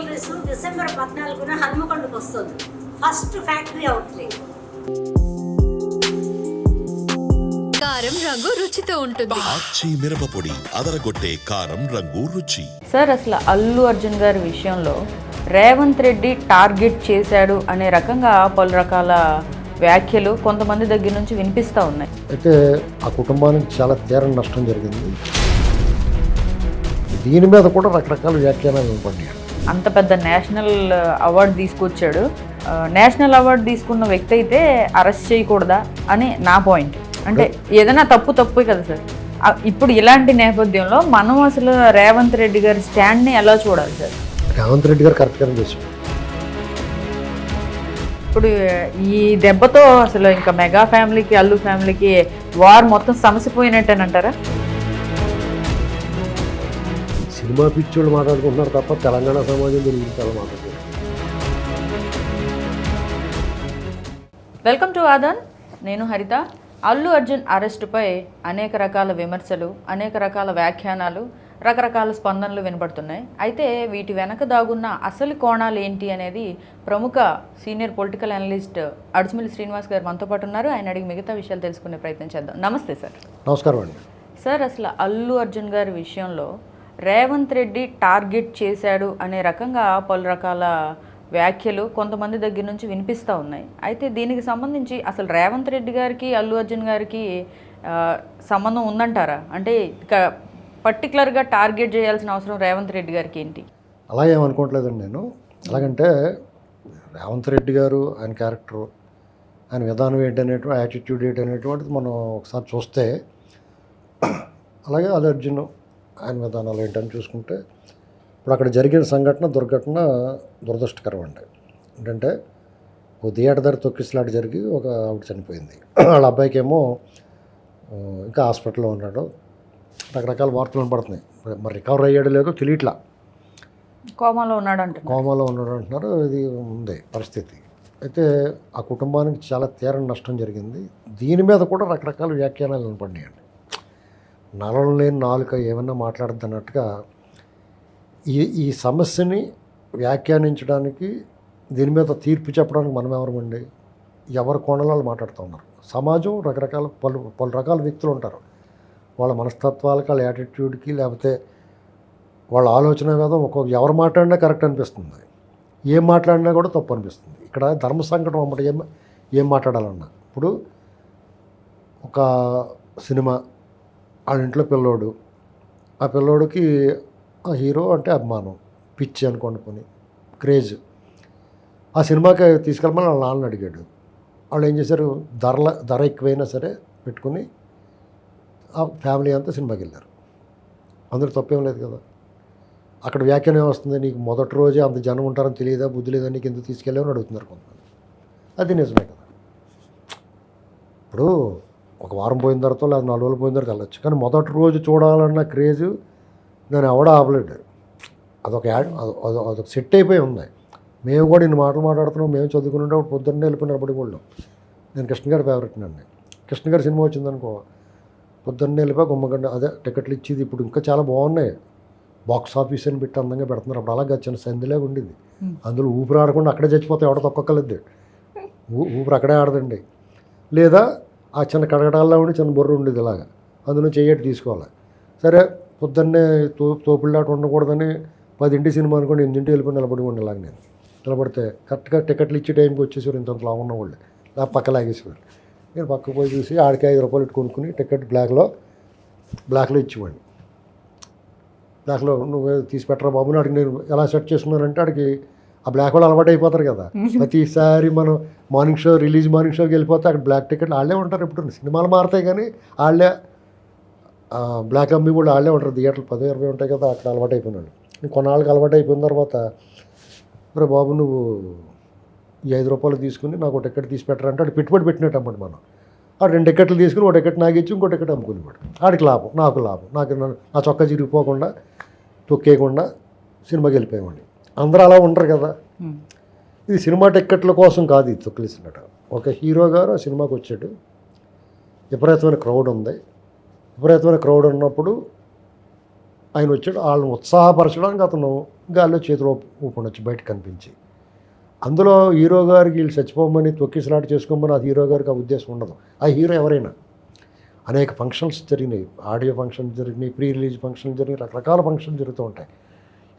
Jewelleries December పద్నాలుగున హన్మకొండకు వస్తుంది. First factory outlet కారం రంగు రుచితో ఉంటుంది. ఆచి మిరపపొడి అదరగొట్టే కారం రంగు రుచి. సార్ అసలు అల్లు అర్జున్ గారి విషయంలో రేవంత్ రెడ్డి టార్గెట్ చేశాడు అనే రకంగా పలు రకాల వ్యాఖ్యలు కొంతమంది దగ్గర నుంచి వినిపిస్తూ ఉన్నాయి. అయితే ఆ కుటుంబానికి చాలా తీరం నష్టం జరిగింది. దీని మీద కూడా రకరకాల వ్యాఖ్యానాలు వినపడ్డాయి అంత పెద్ద నేషనల్ అవార్డు తీసుకొచ్చాడు. నేషనల్ అవార్డు తీసుకున్న వ్యక్తి అయితే అరెస్ట్ చేయకూడదా అని నా పాయింట్. అంటే ఏదైనా తప్పు తప్పే కదా సార్. ఇప్పుడు ఇలాంటి నేపథ్యంలో మనం అసలు రేవంత్ రెడ్డి గారి స్టాండ్ని ఎలా చూడాలి సార్? రేవంత్ రెడ్డి గారు కరెక్ట్గానే చేశారు ఇప్పుడు ఈ దెబ్బతో అసలు ఇంకా మెగా ఫ్యామిలీకి అల్లు ఫ్యామిలీకి వార్ మొత్తం సమసిపోయినట్టేనంటారా? సినిమా పిచ్చోళ్ళు మాట్లాడుకుంటున్నారు తప్ప తెలంగాణ సమాజం దీని గురించి చాలా మాట్లాడుతున్నారు వెల్కమ్ టు ఆదన్. నేను హరిత. అల్లు అర్జున్ అరెస్టుపై అనేక రకాల విమర్శలు అనేక రకాల వ్యాఖ్యానాలు రకరకాల స్పందనలు వినపడుతున్నాయి అయితే వీటి వెనక దాగున్న అసలు కోణాలు ఏంటి అనేది ప్రముఖ senior political analyst Aduchumilli Srinivas garu మనతో పాటు ఉన్నారు. ఆయన అడిగి మిగతా విషయాలు తెలుసుకునే ప్రయత్నం చేద్దాం. నమస్తే సార్. నమస్కారం అండి. సార్ అసలు అల్లు అర్జున్ గారి విషయంలో రేవంత్ రెడ్డి టార్గెట్ చేశాడు అనే రకంగా పలు రకాల వ్యాఖ్యలు కొంతమంది దగ్గర నుంచి వినిపిస్తూ ఉన్నాయి. అయితే దీనికి సంబంధించి అసలు రేవంత్ రెడ్డి గారికి అల్లు అర్జున్ గారికి సంబంధం ఉందంటారా? అంటే ఇక పర్టికులర్గా టార్గెట్ చేయాల్సిన అవసరం రేవంత్ రెడ్డి గారికి ఏంటి? అలా ఏమనుకోవట్లేదండి నేను. ఎలాగంటే రేవంత్ రెడ్డి గారు ఆయన క్యారెక్టరు ఆయన విధానం ఏంటి అనేటువంటి యాటిట్యూడ్ ఏంటి అనేటువంటిది మనం ఒకసారి చూస్తే అలాగే అల్లు అర్జున్ ఆయన విధానాలు ఏంటని చూసుకుంటే ఇప్పుడు అక్కడ జరిగిన సంఘటన దుర్ఘటన దురదృష్టకరం అండి. ఏంటంటే ఓ థియేటర్ దగ్గర తొక్కిసలాట జరిగి ఒక ఆవిడ చనిపోయింది. వాళ్ళ అబ్బాయికి ఏమో ఇంకా హాస్పిటల్లో ఉన్నాడు. రకరకాల వార్తలు వినపడుతున్నాయి. మరి రికవర్ అయ్యాడో లేదో తెలియట్లా. కోమాలో ఉన్నాడు అంటున్నారు. కోమాలో ఉన్నాడు అంటున్నారు. ఇది ఉంది పరిస్థితి. అయితే ఆ కుటుంబానికి చాలా తీరం నష్టం జరిగింది. దీని మీద కూడా రకరకాల వ్యాఖ్యానాలు వినపడినాయండి. నలలు లేని నాలుక ఏమన్నా మాట్లాడద్దు అన్నట్టుగా ఈ ఈ సమస్యని వ్యాఖ్యానించడానికి దీని మీద తీర్పు చెప్పడానికి మనం ఎవరమండి? ఎవరి కోణాలు మాట్లాడుతూ ఉన్నారు. సమాజం రకరకాల పలు పలు రకాల వ్యక్తులు ఉంటారు. వాళ్ళ మనస్తత్వాలకి వాళ్ళ యాటిట్యూడ్కి లేకపోతే వాళ్ళ ఆలోచన మీద ఒక్కొక్క ఎవరు మాట్లాడినా కరెక్ట్ అనిపిస్తుంది. ఏం మాట్లాడినా కూడా తప్పు అనిపిస్తుంది. ఇక్కడ ధర్మ సంకటం అన్నమాట ఏం ఏం మాట్లాడాలన్నా? ఇప్పుడు ఒక సినిమా వాళ్ళ ఇంట్లో పిల్లోడు. ఆ పిల్లోడికి ఆ హీరో అంటే అభిమానం. పిచ్చి అనుకోండి క్రేజ్. ఆ సినిమాకి తీసుకెళ్ళమని వాళ్ళ నాన్న అడిగాడు. వాళ్ళు ఏం చేశారు? ధరల ధర ఎక్కువైనా సరే పెట్టుకుని ఆ ఫ్యామిలీ అంతా సినిమాకి వెళ్ళారు. అందరూ తప్పేం లేదు కదా. అక్కడ వ్యాఖ్యానం వస్తుంది నీకు మొదటి రోజే అంత జనం ఉంటారని తెలియదా? బుద్ధి లేదా? నీకు ఎందుకు తీసుకెళ్ళామని అడుగుతున్నారు కొంతమంది. అది నిజమే కదా. ఇప్పుడు ఒక వారం పోయిన తర్వాత లేదా నాలుగు రోజులు పోయిన తర్వాత వెళ్ళొచ్చు. కానీ మొదటి రోజు చూడాలన్న క్రేజ్ దాన్ని ఎవడ ఆపలేడు. అదొక యాడ్ అదొ- అదొ- అదొక సెట్ అయిపోయి ఉంది. మేము కూడా ఇన్ని మాటలు మాట్లాడుతున్నాం మేము చదువుకునేటప్పుడు పొద్దున్నే వెళ్ళిపోయినప్పటికి కూడా నేను కృష్ణ గారి ఫేవరెట్ అండి కృష్ణ గారి సినిమా వచ్చిందనుకో పొద్దున్నే వెళ్ళిపోయి గుమ్మగండ అదే టికెట్లు ఇచ్చేది ఇప్పుడు ఇంకా చాలా బాగున్నాయి. బాక్స్ ఆఫీస్ అని పెట్టి అందంగా పెడుతున్నారు. అప్పుడు అలాగే చిన్న సంధిలాగా ఉండేది. అందులో ఊపిరి ఆడకుండా అక్కడే చచ్చిపోతే ఎవడ తొక్కలేదు ఊపిరి అక్కడే ఆడదండి. లేదా ఆ చిన్న కడగడాల్లో ఉండి చిన్న బుర్ర ఉండేది ఇలాగా. అందులో చేయటి తీసుకోవాలి. సరే పొద్దున్నే తో తోపుళ్ళాట ఉండకూడదని పదింటి సినిమా అనుకోండి ఎనిమిదింటి వెళ్ళిపోయి నిలబడి ఉండి ఇలాగ నేను. నిలబడితే కరెక్ట్గా టికెట్లు ఇచ్చే టైంకి వచ్చేసారు ఇంత లాగా ఉన్న వాళ్ళు. ఆ పక్క లాగేసేవారు. నేను పక్క పోయి చూసి ఆడికి ఐదు రూపాయలు ఇట్టు కొనుక్కుని టికెట్ బ్లాక్లో బ్లాక్లో ఇచ్చేవాడిని. బ్లాక్లో నువ్వు తీసి పెట్టరా బాబు? ఆడికి నేను ఎలా సెట్ చేసుకున్నానంటే ఆడికి ఆ బ్లాక్ హోల్ అలవాటు అయిపోతారు కదా. ప్రతిసారి మనం మార్నింగ్ షో రిలీజ్ మార్నింగ్ షోకి వెళ్ళిపోతే అక్కడ బ్లాక్ టికెట్లు వాళ్ళే ఉంటారు ఇప్పుడు సినిమాలు మారుతాయి కానీ వాళ్ళే బ్లాక్ అమ్మి కూడా వాళ్ళే ఉంటారు. థియేటర్లు పది ఇరవై ఉంటాయి కదా అక్కడ అలవాటు అయిపోయినాడు. కొన్నాళ్ళకి అలవాటు అయిపోయిన తర్వాత మరి బాబు నువ్వు ఈ ఐదు రూపాయలు తీసుకుని నాకు ఒక టికెట్ తీసి పెట్టరంటే అటు పెట్టుబడి పెట్టినట్టు అన్నమాట మనం. ఆ రెండు టికెట్లు తీసుకుని ఒక టికెట్ నాకు ఇచ్చి ఇంకో టికెట్ అమ్ముకునేవాడు ఆడికి లాభం నాకు లాభం. నాకు నా- నా చొక్కా చిరిగిపోకుండా తొక్కేయకుండా సినిమాకి వెళ్ళిపోయేవాడిని. అందరూ అలా ఉంటారు కదా. ఇది సినిమా టిక్కెట్ల కోసం కాదు ఇది తొక్కిలిసినట. ఒక హీరో గారు ఆ సినిమాకి వచ్చాడు. విపరీతమైన క్రౌడ్ ఉంది. విపరీతమైన క్రౌడ్ ఉన్నప్పుడు ఆయన వచ్చాడు. వాళ్ళని ఉత్సాహపరచడానికి అతను గాల్లో చేతిలో ఊపండొచ్చు బయట కనిపించి. అందులో హీరో గారికి వీళ్ళు చచ్చిపోమని తొక్కిసలాట చేసుకోమని ఆ హీరో గారికి ఆ ఉద్దేశం ఉండదు. ఆ హీరో ఎవరైనా. అనేక ఫంక్షన్స్ జరిగినాయి. ఆడియో ఫంక్షన్స్ జరిగినాయి ప్రీ రిలీజ్ ఫంక్షన్స్ జరిగినాయి రకరకాల ఫంక్షన్స్ జరుగుతూ ఉంటాయి.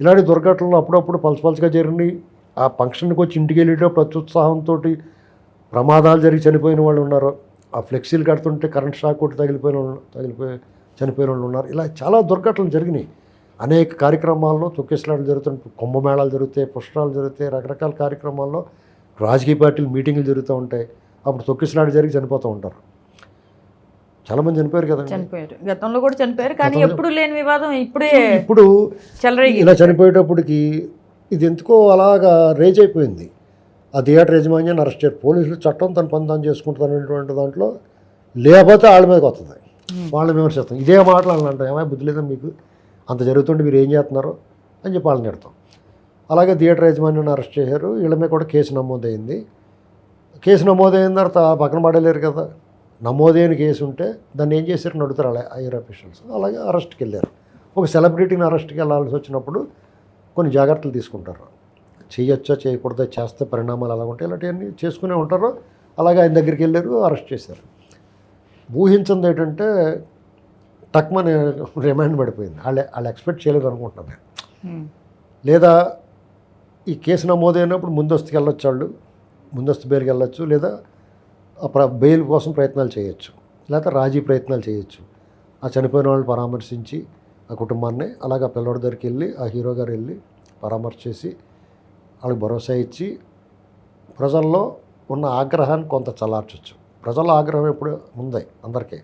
ఇలాంటి దుర్ఘటనలు అప్పుడప్పుడు పల్స్ పల్స్గా జరిగినాయి. ఆ ఫంక్షన్కి వచ్చి ఇంటికి వెళ్ళేటప్పుడు అత్యుత్సాహంతో ప్రమాదాలు జరిగి చనిపోయిన వాళ్ళు ఉన్నారు. ఆ ఫ్లెక్సీలు కడుతుంటే కరెంట్ షాక్ కొట్టి తగిలిపోయిన వాళ్ళు తగిలిపోయి చనిపోయిన వాళ్ళు ఉన్నారు. ఇలా చాలా దుర్ఘటనలు జరిగినాయి. అనేక కార్యక్రమాల్లో తొక్కిసలాటలు జరుగుతుంటాయి. కుంభమేళాలు జరుగుతాయి పుష్పాలు జరుగుతాయి రకరకాల కార్యక్రమాల్లో రాజకీయ పార్టీలు మీటింగ్లు జరుగుతూ ఉంటాయి. అప్పుడు తొక్కిసలాట జరిగి చనిపోతూ ఉంటారు. చాలామంది చనిపోయారు కదండి. చనిపోయారు. గతంలో కూడా చనిపోయారు కానీ ఎప్పుడు లేని వివాదం ఇప్పుడే ఇప్పుడు ఇలా చనిపోయేటప్పటికి ఇది ఎందుకో అలాగా రేజ్ అయిపోయింది. ఆ థియేటర్ యజమాన్యాన్ని అరెస్ట్ చేయారు పోలీసులు చట్టం తన పని తాను చేసుకుంటారనేటువంటి దాంట్లో లేకపోతే వాళ్ళ మీదకి వస్తుంది. వాళ్ళని విమర్శిస్తాం. ఇదే మాటలు అంటాం ఏమైనా బుద్ధి లేదా మీకు? అంత జరుగుతుంటే మీరు ఏం చేస్తున్నారు? అని చెప్పి వాళ్ళని పెడతాం అలాగే థియేటర్ యజమాన్యాన్ని అరెస్ట్ చేశారు. వీళ్ళ మీద కూడా కేసు నమోదైంది. కేసు నమోదైన తర్వాత పక్కన పడలేరు కదా. నమోదైన కేసు ఉంటే దాన్ని ఏం చేశారు? నడుతారు అలా ఐఆర్ ఆఫీషియల్స్. అలాగే అరెస్ట్కి వెళ్ళారు ఒక సెలబ్రిటీని అరెస్ట్కి వెళ్ళాల్సి వచ్చినప్పుడు కొన్ని జాగ్రత్తలు తీసుకుంటారు. చేయొచ్చా? చేయకూడదా? చేస్తే పరిణామాలు ఎలా ఉంటాయి? ఇలాంటివన్నీ చేసుకునే ఉంటారు. అలాగే ఆయన దగ్గరికి వెళ్ళారు అరెస్ట్ చేశారు. ఊహించింది ఏంటంటే టక్మని రిమైండ్ పడిపోయింది. వాళ్ళు వాళ్ళు ఎక్స్పెక్ట్ చేయలేదు అనుకుంటున్నాను నేను. లేదా ఈ కేసు నమోదైనప్పుడు ముందస్తుకు వెళ్ళొచ్చు వాళ్ళు. ముందస్తు బెయిల్కి వెళ్ళొచ్చు. లేదా బెయిల్ కోసం ప్రయత్నాలు చేయొచ్చు. లేకపోతే రాజీ ప్రయత్నాలు చేయొచ్చు. ఆ చనిపోయిన వాళ్ళని పరామర్శించి ఆ కుటుంబాన్ని అలాగే ఆ పిల్లడి దగ్గరికి వెళ్ళి ఆ హీరో గారు వెళ్ళి పరామర్శ చేసి వాళ్ళకి భరోసా ఇచ్చి ప్రజల్లో ఉన్న ఆగ్రహాన్ని కొంత చల్లార్చొచ్చు. ప్రజల్లో ఆగ్రహం ఎప్పుడు ఉంది అందరికీ.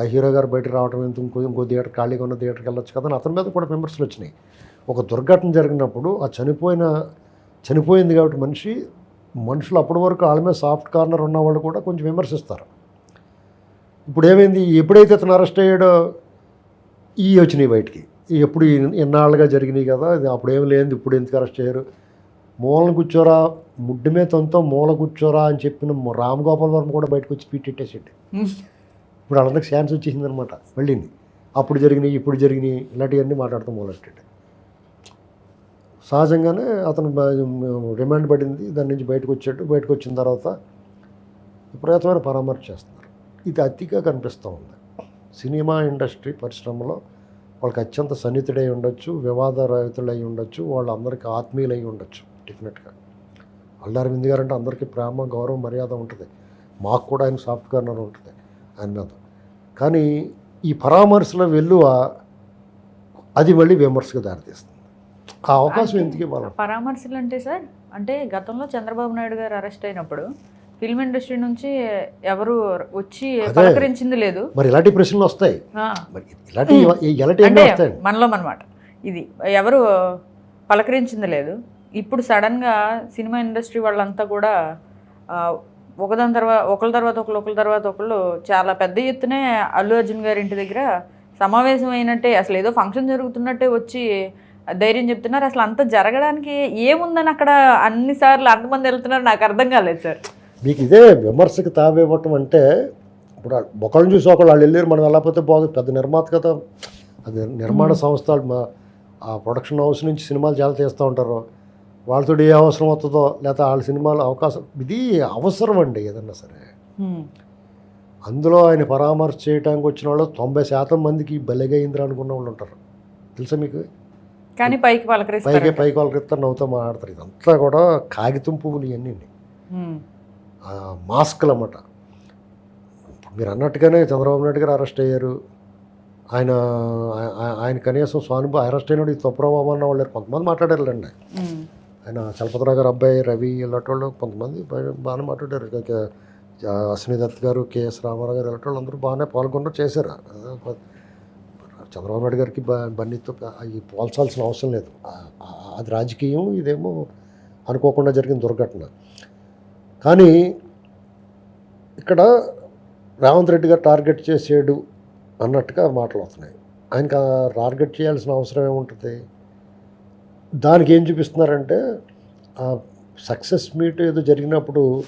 ఆ హీరో గారు బయటకు రావడం ఎందుకు? ఇంకో ఇంకో థియేటర్ ఖాళీగా ఉన్న థియేటర్కి వెళ్ళొచ్చు కదా అతని మీద కూడా విమర్శలు వచ్చినాయి. ఒక దుర్ఘటన జరిగినప్పుడు ఆ చనిపోయిన చనిపోయింది కాబట్టి మనిషి మనుషులు అప్పటి వరకు వాళ్ళ మీద సాఫ్ట్ కార్నర్ ఉన్న వాళ్ళు కూడా కొంచెం విమర్శిస్తారు. ఇప్పుడు ఏమైంది? ఎప్పుడైతే అతను అరెస్ట్ అయ్యాడో ఈ వచ్చినాయి బయటికి. ఎప్పుడు ఇన్నాళ్ళుగా ఎన్నాళ్ళుగా జరిగినాయి కదా ఇది అప్పుడు ఏం లేదు ఇప్పుడు ఎందుకు అరెస్ట్ చేయరు మూలన కూర్చోరా ముడ్డు మీద తనతో మూల కూర్చోరా అని చెప్పిన రామ్ గోపాల్ వర్మ కూడా బయటకు వచ్చి పీటెట్టేసాడు ఇప్పుడు వాళ్ళందరికి ఛాన్స్ వచ్చేసింది అనమాట వెళ్ళింది. అప్పుడు జరిగినాయి ఇప్పుడు జరిగినాయి ఇలాంటివన్నీ మాట్లాడుతూ మొదలెట్టాడు సహజంగానే అతను రిమాండ్ పడింది దాని నుంచి బయటకు వచ్చాడు. బయటకు వచ్చిన తర్వాత విపరీతమైన పరామర్శ చేస్తున్నారు. ఇది అతిగా కనిపిస్తూ ఉంది. సినిమా ఇండస్ట్రీ పరిశ్రమలో వాళ్ళకి అత్యంత సన్నిహితుడై ఉండొచ్చు వివాద రహితులై ఉండొచ్చు వాళ్ళందరికీ ఆత్మీయులై ఉండొచ్చు డెఫినెట్గా అల్లారవింద్ గారు అంటే అందరికీ ప్రేమ గౌరవం మర్యాద ఉంటుంది. మాకు కూడా ఆయన సాఫ్ట్ కార్నర్ ఉంటుంది ఆయన మీద. కానీ ఈ పరామర్శల వెల్లువ అది మళ్ళీ విమర్శకు దారితీస్తుంది. ఆ అవకాశం ఎందుకు పరామర్శలు అంటే సార్ అంటే గతంలో చంద్రబాబు నాయుడు గారు అరెస్ట్ అయినప్పుడు ఫిల్మ్ ఇండస్ట్రీ నుంచి ఎవరు వచ్చి. పలకరించింది లేదు. మరి ఇలాంటి ప్రశ్నలు వస్తాయి. మరి ఇలాంటి ఇలాంటి మనలో అనమాట ఇది ఎవరు పలకరించింది లేదు. ఇప్పుడు సడన్గా సినిమా ఇండస్ట్రీ వాళ్ళంతా కూడా ఒకదాని తర్వాత ఒకళ్ళ తర్వాత ఒకళ్ళు ఒకళ్ళ తర్వాత ఒకళ్ళు చాలా పెద్ద ఎత్తునే అల్లు అర్జున్ గారి ఇంటి దగ్గర సమావేశం అయినట్టే అసలు ఏదో ఫంక్షన్ జరుగుతున్నట్టే వచ్చి ధైర్యం చెప్తున్నారు. అసలు అంత జరగడానికి ఏముందని అక్కడ అన్నిసార్లు అంతమంది వెళ్తున్నారు. నాకు అర్థం కాలేదు సార్. మీకు ఇదే విమర్శకు తావివ్వటం అంటే ఇప్పుడు ఒకళ్ళని చూసి ఒకళ్ళు వాళ్ళు వెళ్ళారు మనం వెళ్ళకపోతే బాగుంది పెద్ద నిర్మాత కదా. అది నిర్మాణ సంస్థలు మా ఆ ప్రొడక్షన్ హౌస్ నుంచి సినిమాలు చాలా చేస్తూ ఉంటారు. వాళ్ళతో ఏ అవసరం వస్తుందో లేకపోతే వాళ్ళ సినిమాలు అవకాశం ఇది అవసరం అండి ఏదన్నా సరే. అందులో ఆయన పరామర్శ చేయడానికి వచ్చిన వాళ్ళు తొంభై శాతం మందికి బలిగైంద్ర అనుకున్న వాళ్ళు ఉంటారు. తెలుసా మీకు? కానీ పైకి పలకరిస్తారు పైకి పైకి వాళ్ళకి ఇస్తారు నవ్వుతూ మాట్లాడతారు. ఇదంతా కూడా కాగితం పువ్వులు ఇవన్నీ మాస్కులు అన్నమాట మీరు అన్నట్టుగానే చంద్రబాబు నాయుడు గారు అరెస్ట్ అయ్యారు. ఆయన ఆయన కనీసం స్వానుభవ అరెస్ట్ అయినాడు ఈ తొప్పరాబాబు అన్న వాళ్ళు కొంతమంది మాట్లాడారులేండి. ఆయన చలపతిరావు గారు అబ్బాయి రవి ఇలాంటి వాళ్ళు కొంతమంది బాగానే మాట్లాడారు. అశ్విని దత్ గారు కేఎస్ రామారావు గారు ఇలాంటి వాళ్ళు అందరూ బాగానే పాల్గొన్నారు చేశారు. చంద్రబాబు నాయుడు గారికి బ- బన్నీతో అవి పోల్చాల్సిన అవసరం లేదు. అది రాజకీయం ఇదేమో అనుకోకుండా జరిగిన దుర్ఘటన. కానీ ఇక్కడ రేవంత్ రెడ్డి గారు టార్గెట్ చేసాడు అన్నట్టుగా మాటలు వస్తున్నాయి. ఆయనకి టార్గెట్ చేయాల్సిన అవసరం ఏముంటుంది? దానికి ఏం చూపిస్తున్నారంటే ఆ సక్సెస్ మీట్ ఏదో జరిగినప్పుడు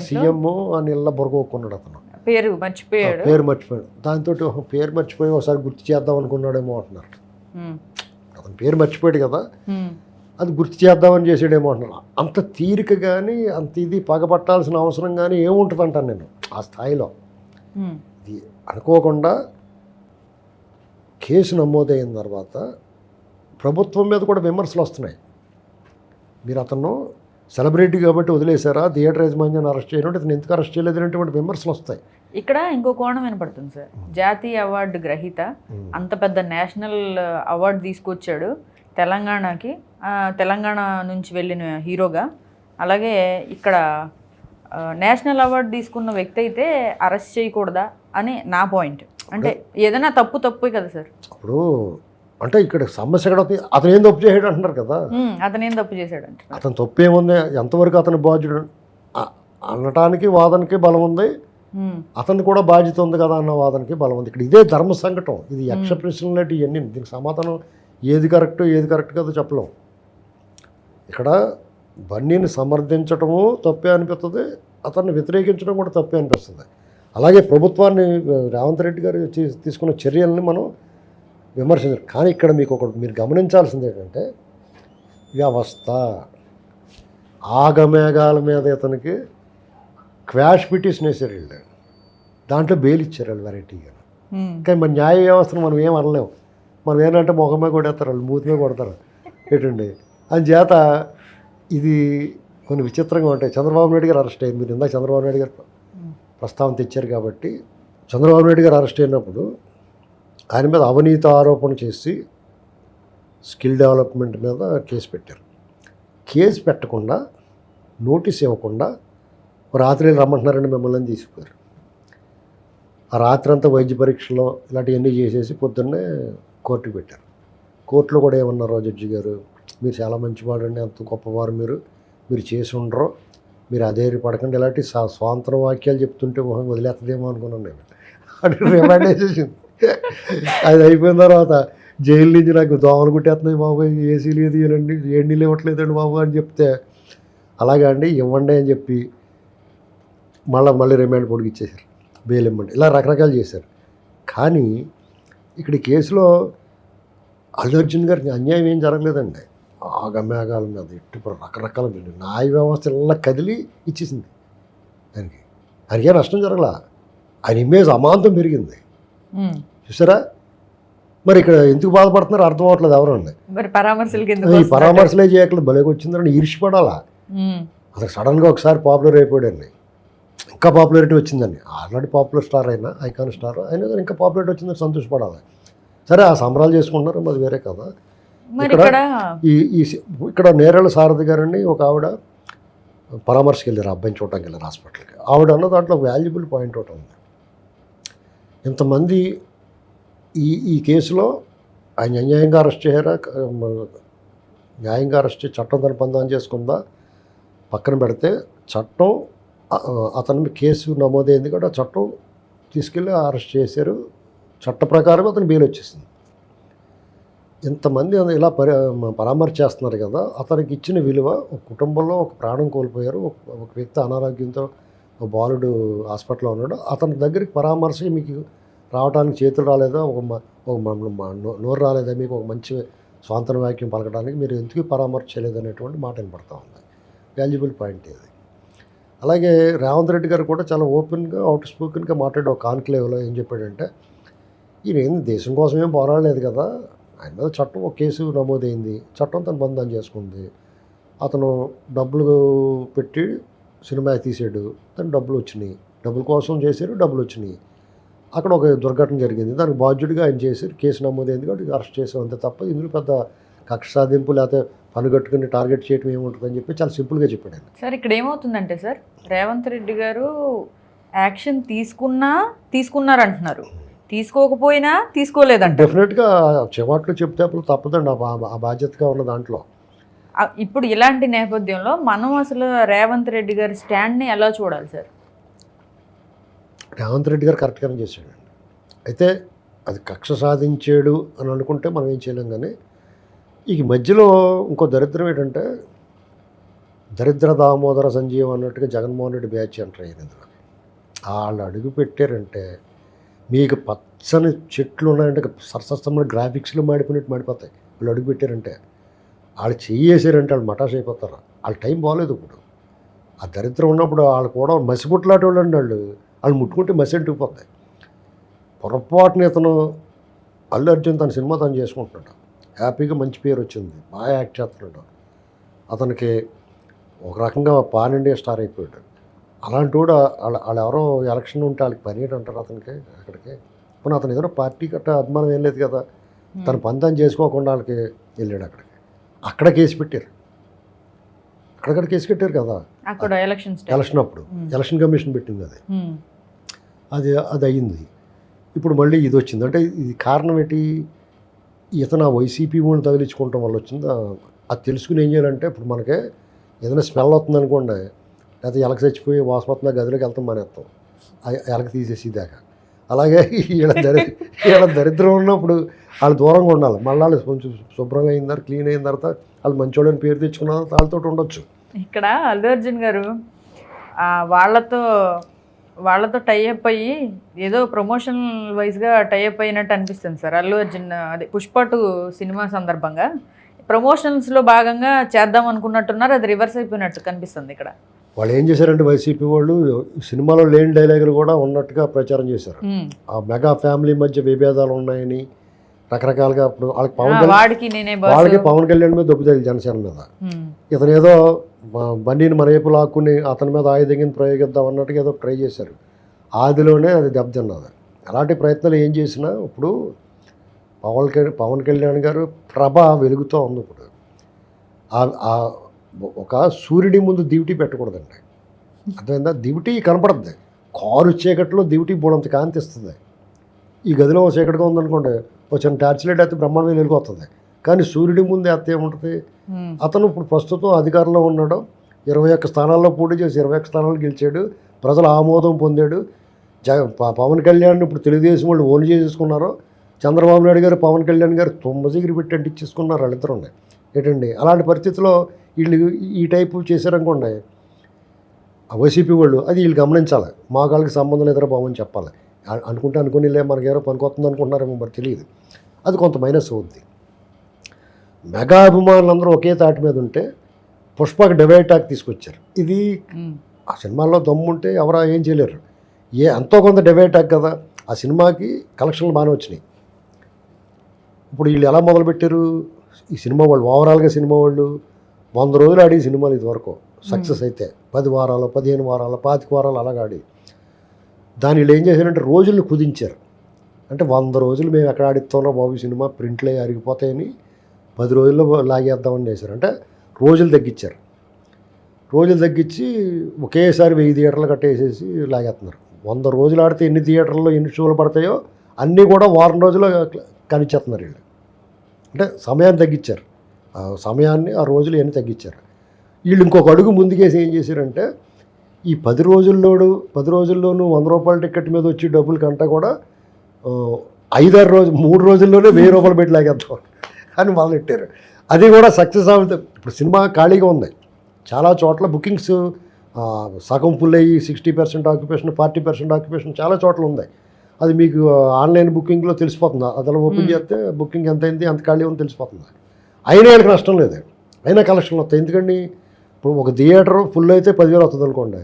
సీఎం ఆ నీళ్ళ బొరగొక్కున్నాడు అతను. పేరు మర్చిపోయాడు. పేరు మర్చిపోయాడు. దాంతో పేరు మర్చిపోయి ఒకసారి గుర్తు చేద్దాం అనుకున్నాడేమో అంటున్నారు. మన పేరు మర్చిపోయాడు కదా. అది గుర్తు చేద్దామని చేసాడేమో అంటున్నాను అంత తీరిక కానీ అంత ఇది పగబట్టాల్సిన అవసరం కానీ ఏముంటుంది అంటాను నేను ఆ స్థాయిలో. ఇది అనుకోకుండా కేసు నమోదైన తర్వాత ప్రభుత్వం మీద కూడా విమర్శలు వస్తున్నాయి. మీరు అతను సెలబ్రిటీ కాబట్టి వదిలేశారా థియేటర్ యజమాన్యాన్ని అరెస్ట్ చేయడం ఇతను ఎందుకు అరెస్ట్ చేయలేదు అనేటువంటి విమర్శలు వస్తాయి. ఇక్కడ ఇంకో కోణం వినపడుతుంది సార్. జాతీయ అవార్డు గ్రహీత అంత పెద్ద నేషనల్ అవార్డు తీసుకొచ్చాడు తెలంగాణకి. తెలంగాణ నుంచి వెళ్ళిన హీరోగా. అలాగే ఇక్కడ నేషనల్ అవార్డు తీసుకున్న వ్యక్తి అయితే అరెస్ట్ చేయకూడదా అని నా పాయింట్. అంటే ఏదైనా తప్పు తప్పే కదా సార్. అప్పుడు అంటే ఇక్కడ సమస్య ఎక్కడ అతను ఏం తప్పు చేయడు అంటున్నారు కదా. అతను ఏం తప్పు చేశాడు అంటున్నారు. అతను తప్పు ఏముంది ఎంతవరకు అతను బాధ్యుడు? అనటానికి వాదనకి బలం ఉంది. అతను కూడా బాధ్యత ఉంది కదా అన్న వాదనకి బలం ఉంది. ఇక్కడ ఇదే ధర్మ సంకటం ఇది యక్ష ప్రశ్నలు లాంటి ఇవన్నీ దీనికి సమాధానం ఏది కరెక్ట్ ఏది కరెక్ట్ కాదో చెప్పలేం. ఇక్కడ బన్నీని సమర్థించటము తప్పే అనిపిస్తుంది అతన్ని వ్యతిరేకించడం కూడా తప్పే అనిపిస్తుంది. అలాగే ప్రభుత్వాన్ని రేవంత్ రెడ్డి గారు తీసుకున్న చర్యల్ని మనం విమర్శించారు కానీ ఇక్కడ మీకు ఒకటి మీరు గమనించాల్సింది ఏంటంటే వ్యవస్థ ఆగమేఘాల మీద ఇతనికి క్వాష్ పిటిషన్ వేసారు వీళ్ళు దాంట్లో బెయిల్ ఇచ్చారు వాళ్ళు వెరైటీగా కానీ మన న్యాయ వ్యవస్థను మనం ఏం అనలేము మనం ఏంటంటే ముఖమే కొడేస్తారు వాళ్ళు మూతిమే కొడతారు. ఏంటండి? చేత ఇది కొన్ని విచిత్రంగా ఉంటాయి. చంద్రబాబు నాయుడు గారు అరెస్ట్ అయ్యారు. మీరు ఇందాక చంద్రబాబు నాయుడు గారు ప్రస్తావన తెచ్చారు కాబట్టి చంద్రబాబు నాయుడు గారు అరెస్ట్ అయినప్పుడు ఆయన మీద అవినీతి ఆరోపణ చేసి స్కిల్ డెవలప్మెంట్ మీద కేసు పెట్టారు. కేసు పెట్టకుండా నోటీస్ ఇవ్వకుండా రాత్రి రమ్మంటున్నారని మిమ్మల్ని తీసుకుపోయారు ఆ రాత్రి అంతా వైద్య పరీక్షలో ఇలాంటివన్నీ చేసేసి పొద్దున్నే కోర్టుకు పెట్టారు. కోర్టులో కూడా ఏమన్నారు జడ్జి గారు? మీరు చాలా మంచివాడండి అంత గొప్పవారు మీరు. మీరు చేసి ఉండరు. మీరు అదే పడకండి. ఇలాంటి సా స్వాతంత్ర వాక్యాలు చెప్తుంటే మొహం వదిలేస్తుందేమో అనుకున్నాను నేను. అది రిమాండ్ వేసేసింది. అది అయిపోయిన తర్వాత జైలు నుంచి నాకు దోమలు కుట్టేస్తున్నాయి బాబు ఏసీ లేదు ఇవ్వండి ఏ నీళ్ళు ఇవ్వట్లేదండి బాబు అని చెప్తే అలాగా అండి ఇవ్వండి అని చెప్పి మళ్ళీ మళ్ళీ రిమాండ్ పొడికి ఇచ్చేసారు బెయిల్ ఇవ్వండి ఇలా రకరకాలు చేశారు. కానీ ఇక్కడ కేసులో అల్లు అర్జున్ గారికి అన్యాయం ఏం జరగలేదండి. ఆగమేఘాల మీద ఇట్టు రకరకాల న్యాయ వ్యవస్థ ఇలా కదిలి ఇచ్చేసింది. దానికి ఆయనకే నష్టం జరగల. ఆయన ఇమేజ్ అమాంతం పెరిగింది. చూసారా? మరి ఇక్కడ ఎందుకు బాధపడుతున్నారు? అర్థం అవ్వట్లేదు ఎవరండి. మరి పరామర్శలకి ఎందుకు ఈ? పరామర్శలే చేయట్లేదు. వచ్చిందని ఈర్చిపడాలా ఉమ్, అతను సడన్గా ఒకసారి పాపులర్ అయిపోయాడండి. ఇంకా పాపులారిటీ వచ్చిందండి. ఆల్రెడీ పాపులర్ స్టార్ అయినా ఐకాన్ స్టార్ అయినా కానీ ఇంకా పాపులారిటీ వచ్చిందని సంతోషపడాలి. సరే ఆ సంబరాలు చేసుకుంటున్నారు అది వేరే కదా. ఇక్కడ- ఈ ఈ ఇక్కడ నేరేళ్ళ సారథి గారని ఒక ఆవిడ పరామర్శకి వెళ్ళారు అబ్బాయిని చూడటానికి వెళ్ళారు హాస్పిటల్కి. ఆవిడ అన్న దాంట్లో వాల్యుబుల్ పాయింట్ ఒకటి ఉంది. ఇంతమంది ఈ ఈ కేసులో ఆయన అన్యాయంగా అరెస్ట్ చేయారా? న్యాయంగా అరెస్ట్ చేసి చట్టం తన పందాన్ని చేసుకుందా? పక్కన పెడితే చట్టం అతని మీద కేసు నమోదైంది కూడా చట్టం తీసుకెళ్ళి అరెస్ట్ చేశారు. చట్ట ప్రకారం అతను బెయిల్ వచ్చేసింది. ఇంతమంది ఇలా పరి పరామర్శ చేస్తున్నారు కదా అతనికి ఇచ్చిన విలువ ఒక కుటుంబంలో ఒక ప్రాణం కోల్పోయారు. ఒక వ్యక్తి అనారోగ్యంతో ఒక బాలుడు హాస్పిటల్లో ఉన్నాడు. అతని దగ్గరికి పరామర్శ మీకు రావడానికి చేతులు రాలేదా? ఒక ఒక నో- నోరు రాలేదా మీకు? ఒక మంచి స్వాతంత్ర వాక్యం పలకడానికి మీరు ఎందుకు పరామర్శ చేయలేదు అనేటువంటి మాట వినపడతా ఉంది. వాల్యుబుల్ పాయింట్ ఇది. అలాగే రేవంత్ రెడ్డి గారు కూడా చాలా ఓపెన్గా అవుట్ స్పోకెన్గా మాట్లాడే ఒక కాన్క్లేవ్లో ఏం చెప్పాడంటే ఈయన దేశం కోసం ఏం పోరాడలేదు కదా ఆయన మీద చట్టం ఒక కేసు నమోదైంది చట్టం తన బంధం చేసుకుంది. అతను డబ్బులు పెట్టి సినిమా తీసాడు తను డబ్బులు వచ్చినాయి. డబ్బుల కోసం చేశారు డబ్బులు వచ్చినాయి. అక్కడ ఒక దుర్ఘటన జరిగింది. దానికి బాధ్యుడిగా ఆయన చేశారు కేసు నమోదైంది కాబట్టి అరెస్ట్ చేసాం అంతే తప్ప ఇందులో పెద్ద కక్ష సాధింపు లేకపోతే పనుగట్టుకుని టార్గెట్ చేయడం ఏముంటుందని చెప్పి చాలా సింపుల్గా చెప్పాడు ఆయన. సార్ ఇక్కడ ఏమవుతుందంటే సార్ రేవంత్ రెడ్డి గారు యాక్షన్ తీసుకున్నా తీసుకున్నారంటున్నారు. తీసుకోకపోయినా తీసుకోలేదంట డెఫినెట్గా చివాట్లు చెప్తే అప్పుడు తప్పదండి ఆ బాధ్యతగా ఉన్న దాంట్లో. ఇప్పుడు ఇలాంటి నేపథ్యంలో మనం అసలు రేవంత్ రెడ్డి గారి స్టాండ్ని ఎలా చూడాలి సార్? రేవంత్ రెడ్డి గారు కరెక్ట్గానే చేశాడండి. అయితే అది కక్ష సాధించాడు అని అనుకుంటే మనం ఏం చేయలేం కానీ ఈ మధ్యలో ఇంకో దరిద్రం ఏంటంటే దరిద్ర దామోదర సంజీవ్ అన్నట్టుగా జగన్మోహన్ రెడ్డి బ్యాచ్ ఎంటర్ అయ్యింది ఇందులో. వాళ్ళు అడుగు పెట్టారంటే మీకు పచ్చని చెట్లు ఉన్నాయంటే సరసమైన గ్రాఫిక్స్లో మాడిపోయినట్టు మాడిపోతాయి. వాళ్ళు అడుగు పెట్టారంటే వాళ్ళు చేసారంటే వాళ్ళు మటాష్ అయిపోతారు. వాళ్ళ టైం బాగాలేదు ఇప్పుడు. ఆ దరిద్రం ఉన్నప్పుడు వాళ్ళు కూడా మసిపుట్లాంటి వాళ్ళు అండి వాళ్ళు. వాళ్ళు ముట్టుకుంటే మసి అంటుకుపోతాయి. పొరపాటున ఇతను అల్లు అర్జున్ తన సినిమా తను చేసుకుంటున్నాడు. హ్యాపీగా మంచి పేరు వచ్చింది. బాగా యాక్ట్ చేస్తున్నాడు. అతనికి ఒక రకంగా పాన్ ఇండియా స్టార్ అయిపోయాడు. అలాంటి కూడా వాళ్ళ వాళ్ళు ఎవరో ఎలక్షన్ ఉంటే వాళ్ళకి పని అంటారు అతనికి అక్కడికి. పోనీ అతను ఏదో పార్టీ గట్ట అభిమానం ఏం లేదు కదా. తన పని తను చేసుకోకుండా వాళ్ళకి వెళ్ళాడు అక్కడికి. అక్కడ కేసు పెట్టారు. అక్కడక్కడ కేసు పెట్టారు కదా. అక్కడ ఎలక్షన్ ఎలక్షన్ అప్పుడు. ఎలక్షన్ కమిషన్ పెట్టింది అది. అది అది అయ్యింది ఇప్పుడు మళ్ళీ ఇది వచ్చింది. అంటే ఇది కారణం ఏంటి? ఇతను ఆ వైసీపీ వాళ్ళని తగిలించుకోవటం వల్ల వచ్చింది? అది తెలుసుకుని ఏం చేయాలంటే ఇప్పుడు మనకి ఏదైనా స్మెల్ అవుతుంది అనుకోండి లేకపోతే ఎలక చచ్చిపోయి వాసపత్న గదిలోకి వెళ్తాం మానేస్తాం. ఎలక తీసేసి దాకా. అలాగే వీళ్ళ దరి వీళ్ళ దరిద్రం ఉన్నప్పుడు వాళ్ళు దూరంగా ఉండాలి. మళ్ళీ వాళ్ళు కొంచెం శుభ్రంగా అయిన తర్వాత క్లీన్ అయిన తర్వాత వాళ్ళు మంచోళ్ళని పేరు తెచ్చుకున్న తర్వాత వాళ్ళతో ఉండొచ్చు. ఇక్కడ అల్లు అర్జున్ గారు వాళ్ళతో వాళ్ళతో టైఅప్ అయ్యి ఏదో ప్రమోషన్ వైజ్గా టైఅప్ అయినట్టు అనిపిస్తుంది సార్. అల్లు అర్జున్ అదే పుష్ప టూ సినిమా సందర్భంగా ప్రమోషన్స్లో భాగంగా చేద్దాం అనుకున్నట్టున్నారు. అది రివర్స్ అయిపోయినట్టు కనిపిస్తుంది ఇక్కడ. వాళ్ళు ఏం చేశారంటే వైసీపీ వాళ్ళు సినిమాలో లేని డైలాగులు కూడా ఉన్నట్టుగా ప్రచారం చేశారు. ఆ మెగా ఫ్యామిలీ మధ్య విభేదాలు ఉన్నాయని రకరకాలుగా ఇప్పుడు వాళ్ళకి పవన్ కళ్యాణ్ వాడికి పవన్ కళ్యాణ్ మీద దొబ్బుతాయి జనసేన మీద. ఇతను ఏదో బండిని మరేపు లాక్కుని అతని మీద ఆయుధంగా ప్రయోగిద్దాం అన్నట్టుగా ఏదో ట్రై చేశారు. ఆదిలోనే అది దెబ్బతిన్నది అలాంటి ప్రయత్నాలు ఏం చేసినా ఇప్పుడు పవన్ కళ్యాణ్ పవన్ కళ్యాణ్ గారు ప్రభ వెలుగుతూ ఉంది ఇప్పుడు. ఆ- ఒక సూర్యుడి ముందు దివిటి పెట్టకూడదండి. అర్థమైందా? దివిటి కనపడద్ది. కారు చీకట్లో దివిటి బోడంత కాంతి ఇస్తుంది. ఈ గదిలో ఒక చీకటిగా ఉందనుకోండి ఒక చిన్న టార్చ్ లైట్ అయితే బ్రహ్మాండం వెలుగు వస్తుంది కానీ సూర్యుడి ముందు ఎత్తే ఏముంటుంది అతను ఇప్పుడు ప్రస్తుతం అధికారంలో ఉన్నాడు. ఇరవై ఒక్క స్థానాల్లో పోటీ చేసి ఇరవై ఒక్క స్థానాలు గెలిచాడు. ప్రజల ఆమోదం పొందాడు. జ పవన్ కళ్యాణ్ ఇప్పుడు తెలుగుదేశం వాళ్ళు ఓన్ చేసేసుకున్నారు. చంద్రబాబు నాయుడు గారు పవన్ కళ్యాణ్ గారు తుమ్మ దగ్గర పెట్టి అంటించేసుకున్నారు వాళ్ళిద్దరు ఉన్నాయి. ఏంటండి? అలాంటి పరిస్థితిలో వీళ్ళు ఈ టైపు చేశారనుకోండి వైసీపీ వాళ్ళు అది వీళ్ళు గమనించాలి. మా కాళ్ళకి సంబంధం లేదరా బాబు అని చెప్పాలి. అనుకుంటే అనుకుని లే మనకి ఎవరో పనికొస్తుంది అనుకుంటున్నారేమో మరి తెలియదు. అది కొంత మైనస్ అవుద్ది. మెగా అభిమానులందరూ ఒకే తాటి మీద ఉంటే పుష్పకి డివైటాక్ తీసుకొచ్చారు. ఇది. ఆ సినిమాలో దమ్ముంటే ఎవరా ఏం చేయలేరు. ఏ ఎంతో కొంత డివైటాక్ కదా ఆ సినిమాకి కలెక్షన్లు బాగానే వచ్చినాయి. ఇప్పుడు వీళ్ళు ఎలా మొదలుపెట్టారు? ఈ సినిమా వాళ్ళు ఓవరాల్గా సినిమా వాళ్ళు వంద రోజులు ఆడి సినిమాలు ఇదివరకు. సక్సెస్ అయితే పది వారాలు పదిహేను వారాలు పాతిక వారాలు అలాగ ఆడి. దాని వీళ్ళు ఏం చేశారంటే రోజుల్ని కుదించారు. అంటే వంద రోజులు మేము ఎక్కడ ఆడిస్తామో బాబు సినిమా ప్రింట్లే అరిగిపోతాయని పది రోజుల్లో లాగేద్దామని చేశారు. అంటే రోజులు తగ్గించారు రోజులు తగ్గించి ఒకేసారి వెయ్యి థియేటర్లు కట్టేసేసి లాగేస్తున్నారు. వంద రోజులు ఆడితే ఎన్ని థియేటర్లో ఎన్ని షోలు పడతాయో అన్నీ కూడా వారం రోజులు కనిచేస్తున్నారు వీళ్ళు. అంటే సమయాన్ని తగ్గించారు ఆ సమయాన్ని ఆ రోజులు ఎన్ని తగ్గించారు వీళ్ళు ఇంకొక అడుగు ముందుకేసి ఏం చేశారంటే ఈ పది రోజుల్లోడు పది రోజుల్లోనూ వంద రూపాయల టికెట్ మీద వచ్చి డబ్బుల కంటే కూడా ఐదారు రోజు మూడు రోజుల్లోనే వెయ్యి రూపాయలు పెట్టి లాగేద్దాం. అని మొదలెట్టారు. అది కూడా సక్సెస్ అవుతుంది ఇప్పుడు సినిమా ఖాళీగా ఉంది. చాలా చోట్ల బుకింగ్స్ సగం ఫుల్ అయ్యి sixty percent occupation forty percent occupation చాలా చోట్ల ఉంది. అది మీకు ఆన్లైన్ బుకింగ్లో తెలిసిపోతుంది. అది అలా ఓపెన్ చేస్తే బుకింగ్ ఎంత అయింది ఎంత ఖాళీ ఉందో తెలిసిపోతుంది. అయినా వీళ్ళకి నష్టం లేదు. అయినా కలెక్షన్లు వస్తాయి. ఎందుకండి? ఇప్పుడు ఒక థియేటర్ ఫుల్ అయితే పదివేలు వస్తుంది అనుకోండి.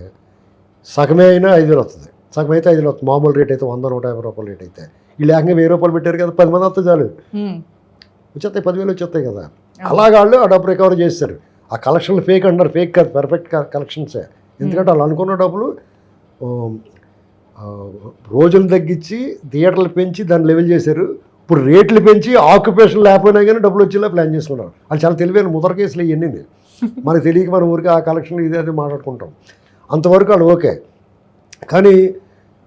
సగమే అయినా ఐదు వేలు వస్తుంది. సగం అయితే ఐదు వేలు వస్తుంది. మామూలు రేట్ అయితే వంద నూట యాభై రూపాయల రేట్ అయితే. వీళ్ళు ఏకంగా వెయ్యి రూపాయలు పెట్టారు కదా పది మంది వస్తే చాలు. వచ్చేస్తాయి పదివేలు వచ్చేస్తాయి కదా. అలాగా వాళ్ళు ఆ డబ్బు రికవర్ చేస్తారు. ఆ కలెక్షన్లు ఫేక్ అంటారు ఫేక్ కాదు పర్ఫెక్ట్ కలెక్షన్సే ఎందుకంటే వాళ్ళు అనుకున్న డబ్బులు రోజులు తగ్గించి థియేటర్లు పెంచి దాన్ని లెవెల్ చేశారు. ఇప్పుడు రేట్లు పెంచి ఆక్యుపేషన్ లేకపోయినా కానీ డబ్బులు వచ్చేలా ప్లాన్ చేసుకున్నారు వాళ్ళు చాలా తెలివైన ముదర కేసులు ఇవన్నీ మనకు తెలియక మన ఊరికి ఆ కలెక్షన్ ఇది అది మాట్లాడుకుంటాం. అంతవరకు వాళ్ళు ఓకే. కానీ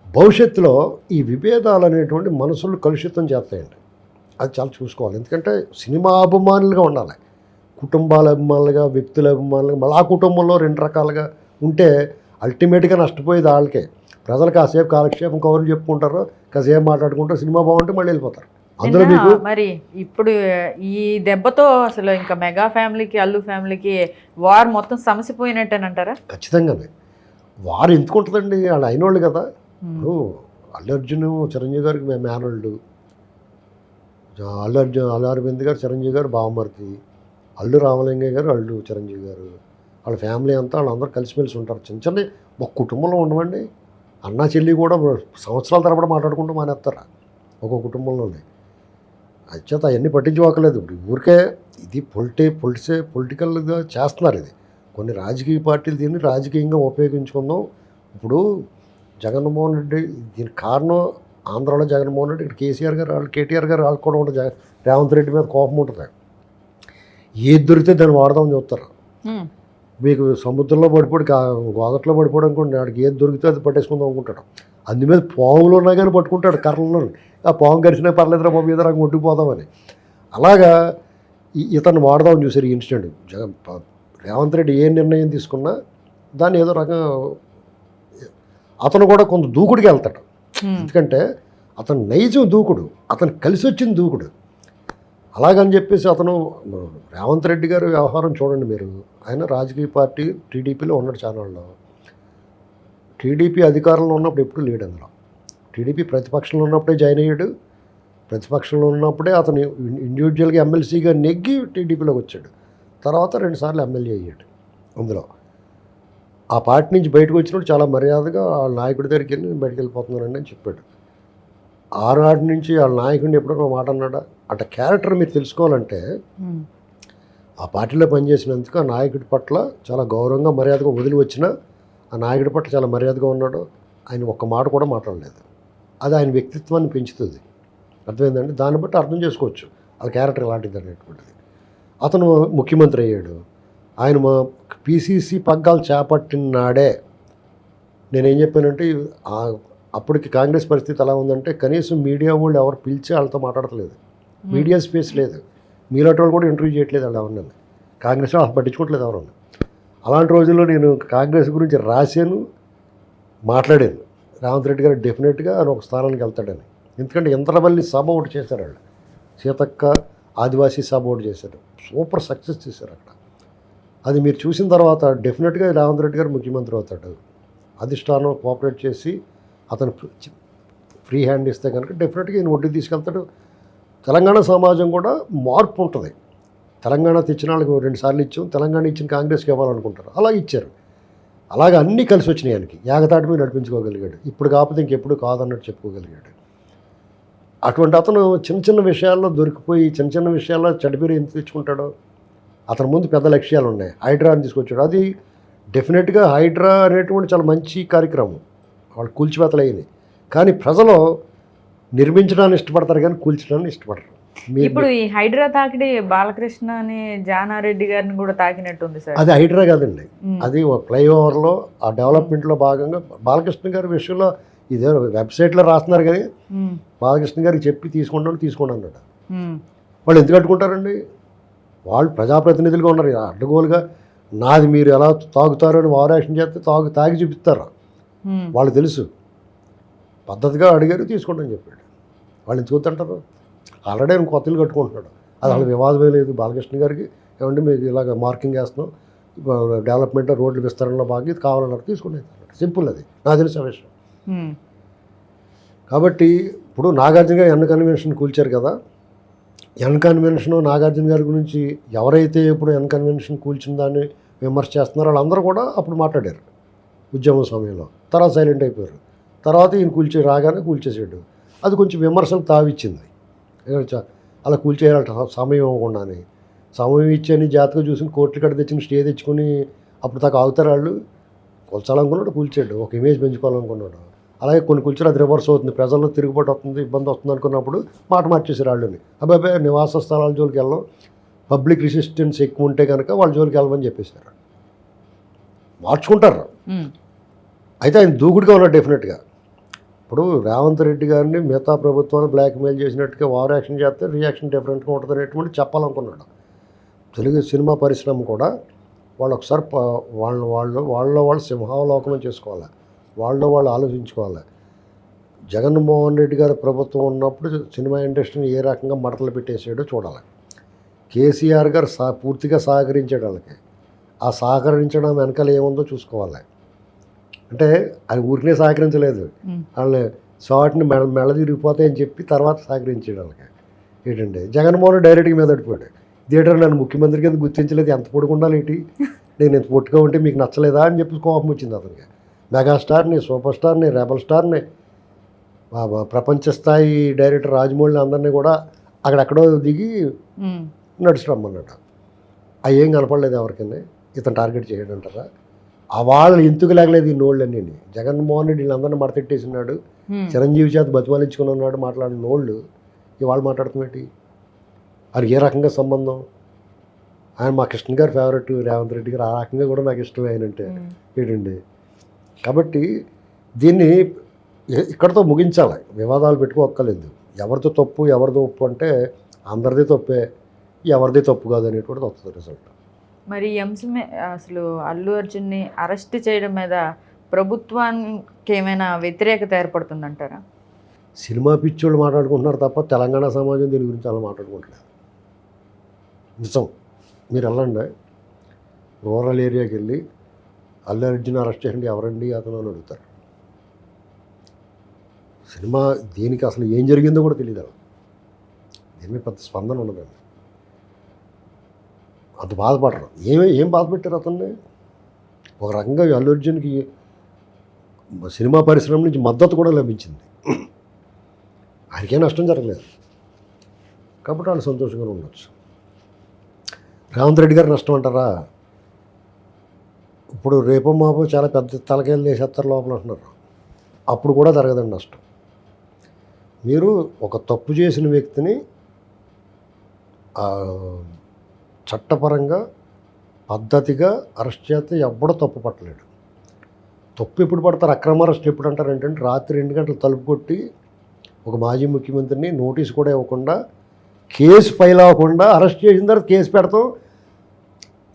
భవిష్యత్తులో ఈ విభేదాలు అనేటువంటి మనసులు కలుషితం చేస్తాయండి. అది చాలా చూసుకోవాలి. ఎందుకంటే సినిమా అభిమానులుగా ఉండాలి. కుటుంబాల అభిమానులుగా వ్యక్తుల అభిమానులుగా మళ్ళీ ఆ కుటుంబంలో రెండు రకాలుగా ఉంటే అల్టిమేట్గా నష్టపోయేది వాళ్ళకే. ప్రజలు కాసేపు కాలక్షేపం కవర్లు చెప్పుకుంటారు కాసేపు మాట్లాడుకుంటారు సినిమా బాగుంటే మళ్ళీ వెళ్ళిపోతారు. అందులో మీకు మరి ఇప్పుడు ఈ దెబ్బతో అసలు ఇంకా మెగా ఫ్యామిలీకి అల్లు ఫ్యామిలీకి వార్ మొత్తం సమసిపోయినట్టేనంటారా? ఖచ్చితంగానే. వారు ఎందుకు ఉంటుందండి? వాళ్ళు అయినోళ్ళు కదా. అల్లు అర్జున్ చిరంజీవి గారికి మేము మేనల్డ్ అల్లు అర్జున్ అల్లు అరవింద్ గారు చిరంజీవి గారు బావమర్తి అల్లు రామలింగయ్య గారు అల్లు చిరంజీవి గారు. వాళ్ళ ఫ్యామిలీ అంతా వాళ్ళందరూ కలిసిమెలిసి ఉంటారు. చిన్న చిన్న ఒక కుటుంబంలో ఉండమండి. అన్న చెల్లి కూడా సంవత్సరాల తరబడి మాట్లాడుకుంటూ మానేస్తారు. ఒక కుటుంబంలోనే. అచ్చేత అవన్నీ పట్టించుకోకలేదు ఇప్పుడు ఊరికే ఇది పొలిటి పొలిటిసే పొలిటికల్గా చేస్తున్నారు ఇది. కొన్ని రాజకీయ పార్టీలు దీన్ని రాజకీయంగా ఉపయోగించుకుందాం. ఇప్పుడు జగన్మోహన్ రెడ్డి దీనికి కారణం ఆంధ్రాలో జగన్మోహన్ రెడ్డి ఇక్కడ కేసీఆర్ గారు వాళ్ళు కేటీఆర్ గారు వాళ్ళు కూడా ఉంటుంది జగ- రేవంత్ రెడ్డి మీద కోపం ఉంటుంది. ఏది దొరికితే దాన్ని వాడదామని చూస్తారు మీకు సముద్రంలో పడిపోయి కా గోదట్లో పడిపోవడం అనుకోండి ఆడికి ఏది దొరికితే అది పట్టేసుకుందాం అనుకుంటాడు. అందు మీద పాములు ఉన్నా కానీ పట్టుకుంటాడు కర్రల్లో ఆ పాము గడిచినా పర్లేదురా మా మీద నాకు కొట్టుకుపోదామని అలాగా ఇతను వాడదామని చూసారు ఈ ఇన్సిడెంట్. జగన్ రేవంత్ రెడ్డి ఏ నిర్ణయం తీసుకున్నా దాన్ని ఏదో రకంగా అతను కూడా కొంత దూకుడికి వెళ్తాడు. ఎందుకంటే అతను నైజం దూకుడు అతను కలిసి వచ్చిన దూకుడు. అలాగని చెప్పేసి అతను రేవంత్ రెడ్డి గారు వ్యవహారం చూడండి మీరు. ఆయన రాజకీయ పార్టీ టీడీపీలో ఉన్నాడు ఛానల్లో టీడీపీ అధికారంలో ఉన్నప్పుడు ఎప్పుడు లేడు అందులో. టీడీపీ ప్రతిపక్షంలో ఉన్నప్పుడే జాయిన్ అయ్యాడు. ప్రతిపక్షంలో ఉన్నప్పుడే అతను ఇండివిజువల్గా ఎమ్మెల్సీగా నెగ్గి టీడీపీలోకి వచ్చాడు. తర్వాత రెండుసార్లు ఎమ్మెల్యే అయ్యాడు. అందులో ఆ పార్టీ నుంచి బయటకు వచ్చినప్పుడు చాలా మర్యాదగా వాళ్ళ నాయకుడి దగ్గరికి వెళ్ళి నేను బయటకు వెళ్ళిపోతున్నానండి అని చెప్పాడు. ఆనాటి నుంచి వాళ్ళ నాయకుడిని ఎప్పుడో ఒక మాట అన్నాడా? అట క్యారెక్టర్ మీరు తెలుసుకోవాలంటే ఆ పార్టీలో పనిచేసినందుకు ఆ నాయకుడి పట్ల చాలా గౌరవంగా మర్యాదగా వదిలి వచ్చిన ఆ నాయకుడి పట్ల చాలా మర్యాదగా ఉన్నాడు. ఆయన ఒక్క మాట కూడా మాట్లాడలేదు. అది ఆయన వ్యక్తిత్వాన్ని పెంచుతుంది. అర్థమైందండి? దాన్ని బట్టి అర్థం చేసుకోవచ్చు. వాళ్ళ క్యారెక్టర్ ఎలాంటిది అనేటువంటిది. అతను ముఖ్యమంత్రి అయ్యాడు. ఆయన మా పీసీసీ పగ్గాలు చేపట్టిన నాడే నేనేం చెప్పానంటే అప్పటికి కాంగ్రెస్ పరిస్థితి ఎలా ఉందంటే కనీసం మీడియా వాళ్ళు ఎవరు పిలిచి వాళ్ళతో మాట్లాడట్లేదు మీడియా స్పేస్ లేదు. మీలాంటి వాళ్ళు కూడా ఇంటర్వ్యూ చేయట్లేదు వాళ్ళు ఎవరినన్నా కాంగ్రెస్ వాళ్ళు పట్టించుకోవట్లేదు ఎవరన్నా అలాంటి రోజుల్లో నేను కాంగ్రెస్ గురించి రాశాను మాట్లాడాను. రేవంత్ రెడ్డి గారు డెఫినెట్గా ఆయన ఒక స్థానానికి వెళ్తాడని. ఎందుకంటే ఇంతరవల్లి సభ ఒకటి చేశారు వాళ్ళు సీతక్క ఆదివాసీ సభ ఒకటి చేశారు. సూపర్ సక్సెస్ చేశారు అక్కడ. అది మీరు చూసిన తర్వాత డెఫినెట్గా రేవంత్ రెడ్డి గారు ముఖ్యమంత్రి అవుతాడు. అధిష్టానం కోఆపరేట్ చేసి అతను ఫ్రీ హ్యాండ్ ఇస్తే కనుక డెఫినెట్గా ఈయన ఒడ్డు తీసుకెళ్తాడు. తెలంగాణ సమాజం కూడా మార్పు ఉంటుంది. తెలంగాణ తెచ్చిన వాళ్ళకి రెండు సార్లు ఇచ్చాం తెలంగాణ ఇచ్చిన కాంగ్రెస్కి ఇవ్వాలనుకుంటారు. అలా ఇచ్చారు. అలాగ అన్నీ కలిసి వచ్చినాయి ఆయనకి. ఏకతాటి మీద నడిపించుకోగలిగాడు. ఇప్పుడు కాకపోతే ఇంకెప్పుడు కాదన్నట్టు చెప్పుకోగలిగాడు. అటువంటి అతను చిన్న చిన్న విషయాల్లో దొరికిపోయి చిన్న చిన్న విషయాల్లో చెడ్డపేరు ఎంత తెచ్చుకుంటాడో అతని ముందు పెద్ద లక్ష్యాలు ఉన్నాయి హైడ్రాని తీసుకొచ్చాడు. అది డెఫినెట్గా హైడ్రా అనేటువంటి చాలా మంచి కార్యక్రమం. వాళ్ళు కూల్చివేతలు అయినాయి కానీ ప్రజలు నిర్మించడాన్ని ఇష్టపడతారు కానీ కూల్చడాన్ని ఇష్టపడరు. ఇప్పుడు ఈ హైడ్రా తాకిడి బాలకృష్ణ అని జానారెడ్డి గారిని కూడా తాకినట్టుంది సార్. అది హైడ్రా కాదండి. అది ఒక ఫ్లైఓవర్లో ఆ డెవలప్మెంట్లో భాగంగా బాలకృష్ణ గారి విషయంలో ఇదే వెబ్సైట్లో రాస్తున్నారు కానీ బాలకృష్ణ గారికి చెప్పి తీసుకుంటాను ఉమ్, వాళ్ళు ఎందుకు కట్టుకుంటారండి? వాళ్ళు ప్రజాప్రతినిధులుగా ఉన్నారు. అడ్డగోలుగా నాది మీరు ఎలా తాగుతారు అని వారు యాక్షన్ చేస్తే తాగు తాగి చూపిస్తారు. వాళ్ళు తెలుసు. పద్ధతిగా అడిగారు తీసుకోండి అని చెప్పాడు. వాళ్ళు ఎందుకు వద్దంటారు? ఆల్రెడీ ఆయన కొత్త ఇల్లు కట్టుకుంటున్నాడు. అది వాళ్ళ వివాదమే లేదు. బాలకృష్ణ గారికి ఏమంటే మీకు ఇలాగ మార్కింగ్ వేస్తున్నాం. డెవలప్మెంట్ రోడ్లు విస్తరణలో బాగా ఇది కావాలన్నారు తీసుకోండి అన్నాడు సింపుల్ అది. నాకు తెలిసిన విషయం. కాబట్టి ఇప్పుడు నాగార్జున గారు ఎన్ కన్వెన్షన్ కూల్చారు కదా. ఎన్ కన్వెన్షన్ నాగార్జున గారి గురించి ఎవరైతే ఇప్పుడు ఎన్ కన్వెన్షన్ కూల్చిందని విమర్శ చేస్తున్నారో వాళ్ళందరూ కూడా అప్పుడు మాట్లాడారు ఉద్యమం సమయంలో. తర్వాత సైలెంట్ అయిపోయారు. తర్వాత ఈయన కూల్చే రాగానే కూల్చేసాడు అది కొంచెం విమర్శలు తావిచ్చింది. అలా కూల్చేయాలంట సమయం ఇవ్వకుండానే. సమయం ఇచ్చని జాతకం చూసి కోర్టు కట్ట తెచ్చిన స్టే తెచ్చుకొని అప్పుడు దాకా ఆగుతారు వాళ్ళు. కూల్చాలనుకున్నాడు కూల్చాడు. ఒక ఇమేజ్ పెంచుకోవాలనుకున్నాడు. అలాగే కొన్ని కూల్చారు అది రివర్స్ అవుతుంది. ప్రజల్లో తిరుగుబాటు వస్తుంది ఇబ్బంది వస్తుంది అనుకున్నప్పుడు మాట మార్చేసారు వాళ్ళని. అబ్బాయి నివాస స్థలాల జోలికి వెళ్ళం పబ్లిక్ రెసిస్టెన్స్ ఎక్కువ ఉంటే కనుక వాళ్ళ జోలికి వెళ్ళమని చెప్పేశారు. మార్చుకుంటారు. అయితే ఆయన దూకుడుగా ఉన్నాడు డెఫినెట్గా ఇప్పుడు రేవంత్ రెడ్డి గారిని మిగతా ప్రభుత్వాన్ని బ్లాక్మెయిల్ చేసినట్టుగా వార్ యాక్షన్ చేస్తే రియాక్షన్ డిఫరెంట్గా ఉంటుంది అనేటువంటి చెప్పాలనుకున్నాడు. తెలుగు సినిమా పరిశ్రమ కూడా వాళ్ళు ఒకసారి వాళ్ళ వాళ్ళు వాళ్ళ వాళ్ళు సింహావలోకనం చేసుకోవాలి. వాళ్ళ వాళ్ళు ఆలోచించుకోవాలి. జగన్మోహన్ రెడ్డి గారి ప్రభుత్వం ఉన్నప్పుడు సినిమా ఇండస్ట్రీని ఏ రకంగా మడతలు పెట్టేసాడో చూడాలి. కేసీఆర్ గారు సా పూర్తిగా సహకరించాడు వాళ్ళకి. ఆ సహకరించడం వెనకాల ఏముందో చూసుకోవాలి. అంటే ఆయన ఊరికనే సహకరించలేదు. వాళ్ళని షార్ట్ని మెడ మెడ తిరిగిపోతాయని చెప్పి తర్వాత సహకరించాడు వాళ్ళకి. ఏంటండి జగన్మోహన్ రెడ్డి డైరెక్ట్గా మీద పడిపోయాడు. థియేటర్ నన్ను ముఖ్యమంత్రి కింద గుర్తించలేదు? ఎంత పొడుగుండాలి ఏంటి? నేను ఎంత పొట్టుగా ఉంటే మీకు నచ్చలేదా? అని చెప్పి కోపం వచ్చింది అతనికి. మెగాస్టార్ని సూపర్ స్టార్ని రెబల్ స్టార్ని ప్రపంచ స్థాయి డైరెక్టర్ రాజమౌళి అందరినీ కూడా అక్కడెక్కడో దిగి ఉమ్. నడుచురమ్మన్నాడు అవి ఏం కనపడలేదు ఎవరికైనా. ఇతను టార్గెట్ చేయడం అంటారా ఆ వాళ్ళు ఎందుకు లేగలేదు ఈ నోళ్ళన్నీ. జగన్మోహన్ రెడ్డి వీళ్ళందరినీ మడతెట్టేసినాడు. చిరంజీవి చేత బతిమాలించుకుని ఉన్నాడు మాట్లాడిన నోళ్ళు. ఇవాళ మాట్లాడుతున్నట్టు అది ఏ రకంగా సంబంధం? ఆయన మా కృష్ణ గారి ఫేవరెట్ రేవంత్ రెడ్డి గారు ఆ రకంగా కూడా నాకు ఇష్టమే ఆయన అంటే ఉమ్. ఏంటండి? కాబట్టి దీన్ని ఇక్కడతో ముగించాలి. వివాదాలు పెట్టుకోక్కర్లేదు. ఎవరితో తప్పు ఎవరిది ఒప్పు అంటే అందరిది తప్పే ఎవరిది తప్పు కాదు అనేటువంటిది వస్తుంది రిజల్ట్ మరి ఈ అంశమే అసలు అల్లు అర్జున్ని అరెస్ట్ చేయడం మీద ప్రభుత్వానికి ఏమైనా వ్యతిరేకత ఏర్పడుతుందంటారా? సినిమా పిచ్చోళ్ళు మాట్లాడుకుంటున్నారు తప్ప తెలంగాణ సమాజం దీని గురించి అలా మాట్లాడుకుంటలేదు. నిజం. మీరు వెళ్ళండి. రూరల్ ఏరియాకి వెళ్ళి అల్లు అర్జున్ అరెస్ట్ చేయండి ఎవరండి అతను అని అడుగుతారు. సినిమా దీనికి అసలు ఏం జరిగిందో కూడా తెలియదు దీని మీద పెద్ద స్పందన ఉండదండి అంత బాధపడరు. ఏమి ఏం బాధపెట్టారు అతన్ని? ఒక రకంగా అల్లు అర్జున్కి సినిమా పరిశ్రమ నుంచి మద్దతు కూడా లభించింది. ఆయనకే నష్టం జరగలేదు. కాబట్టి వాళ్ళు సంతోషంగా ఉండొచ్చు. రేవంత్ రెడ్డి గారు నష్టం అంటారా? ఇప్పుడు రేపు మాపు చాలా పెద్ద తలకాయలు వేసేస్తారు లోపల అంటున్నారు. అప్పుడు కూడా జరగదండి నష్టం. మీరు ఒక తప్పు చేసిన వ్యక్తిని చట్టపరంగా పద్ధతిగా అరెస్ట్ చేస్తే ఎవ్వడూ తప్పు పట్టలేడు. తప్పు ఎప్పుడు పడతారు? అక్రమ అరెస్ట్ ఎప్పుడు అంటారు ఏంటంటే రాత్రి రెండు గంటలు తలుపు కొట్టి ఒక మాజీ ముఖ్యమంత్రిని నోటీస్ కూడా ఇవ్వకుండా కేసు ఫైల్ అవ్వకుండా అరెస్ట్ చేసిన తర్వాత కేసు పెడతాం.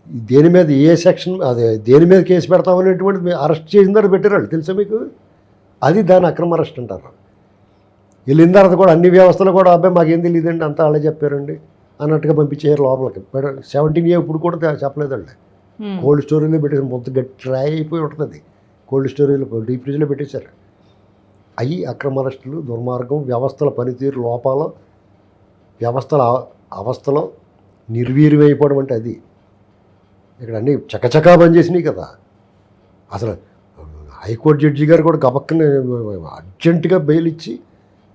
దేని మీద ఏ సెక్షన్ అదే దేని మీద కేసు పెడతాం అనేటువంటి అరెస్ట్ చేసిన తర్వాత పెట్టారు తెలుసా మీకు? అది దాని అక్రమ అరెస్ట్ అంటారు. వెళ్ళిన తర్వాత కూడా అన్ని వ్యవస్థలు కూడా అబ్బాయి మాకేం తెలియదండి అంతా వాళ్ళే చెప్పారండి అన్నట్టుగా పంపించారు లోపలికి. సెవెంటీన్ ఏ ఇప్పుడు కూడా చెప్పలేదండి ఉమ్. కోల్డ్ స్టోరేజ్లో పెట్టేసారు మొత్తం గట్టి డ్రై అయిపోయి ఉంటుంది. కోల్డ్ స్టోరేజ్లో డీప్ ఫ్రిడ్జ్లో పెట్టేశారు. అవి అక్రమ అరెస్టులు దుర్మార్గం వ్యవస్థల పనితీరు లోపాలు వ్యవస్థల అవ- అవస్థలో నిర్వీర్యమైపోవడం అంటే అది. ఇక్కడ అన్నీ చకచకా పనిచేసినాయి కదా. అసలు హైకోర్టు జడ్జి గారు కూడా గబక్కనే అర్జెంటుగా బెయిల్ ఇచ్చి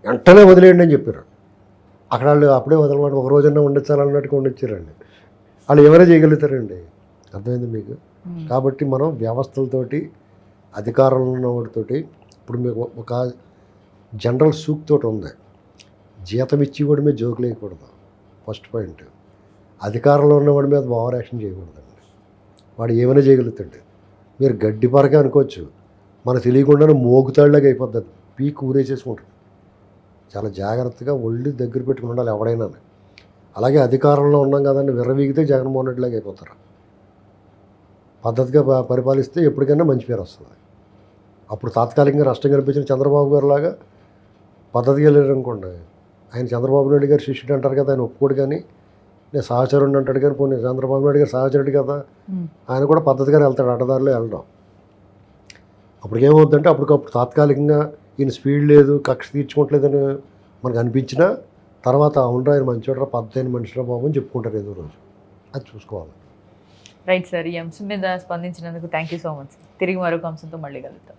వెంటనే వదిలేయండి అని చెప్పారు. అక్కడ వాళ్ళు అప్పుడే వదలమాట ఒక రోజన్నా ఉండొచ్చాలన్నట్టుగా ఉండొచ్చారండి. వాళ్ళు ఎవరే చేయగలుగుతారండి? అర్థమైంది మీకు. కాబట్టి మనం వ్యవస్థలతోటి అధికారంలో ఉన్న వాటితోటి ఇప్పుడు మీకు ఒక జనరల్ సూక్తోటి ఉంది. జీతం ఇచ్చి కూడా మీద జోకులు వేయకూడదు ఫస్ట్ పాయింట్. అధికారంలో ఉన్నవాడి మీద ఓవర్ యాక్షన్ చేయకూడదండి. వాడు ఏమైనా చేయగలుగుతాడు. మీరు గడ్డి పరకే అనుకోవచ్చు. మనకు తెలియకుండానే మోగుతాళ్ళగా అయిపోద్ది పీక్ ఊరేసేసుకుంటుంది చాలా జాగ్రత్తగా ఒళ్ళు దగ్గర పెట్టుకుని ఉండాలి ఎవడైనా. అలాగే అధికారంలో ఉన్నాం కదండి విర్రవీగితే జగన్మోహన్ రెడ్డిలాగా అయిపోతారు. పద్ధతిగా పరిపాలిస్తే ఎప్పటికైనా మంచి పేరు వస్తుంది. అప్పుడు తాత్కాలికంగా నష్టం కనిపించిన చంద్రబాబు గారిలాగా పద్ధతిగా లేరు అనుకోండి ఆయన చంద్రబాబు నాయుడు గారు శిష్యుడు అంటారు కదా ఆయన ఒప్పుకోడు కానీ నేను సహచరుడు అంటాడు కానీ పోనీ చంద్రబాబు నాయుడు గారు సహచరుడు కదా. ఆయన కూడా పద్ధతిగానే వెళ్తాడు అడ్డదారిలో వెళ్ళడం. అప్పుడు ఏమవుతుందంటే అప్పటికప్పుడు తాత్కాలికంగా ఈయన స్పీడ్ లేదు కక్ష తీర్చుకోవట్లేదని మనకు అనిపించినా తర్వాత అవునరా ఆయన మంచివాడరా పద్ధతి అయిన మనిషిరా బాబు అని చెప్పుకుంటారు ఏదో రోజు. అది చూసుకోవాలి. రైట్ సార్ ఈ అంశం మీద స్పందించినందుకు థ్యాంక్ యూ సో మచ్. తిరిగి మరొక అంశంతో మళ్ళీ కలుద్దాం.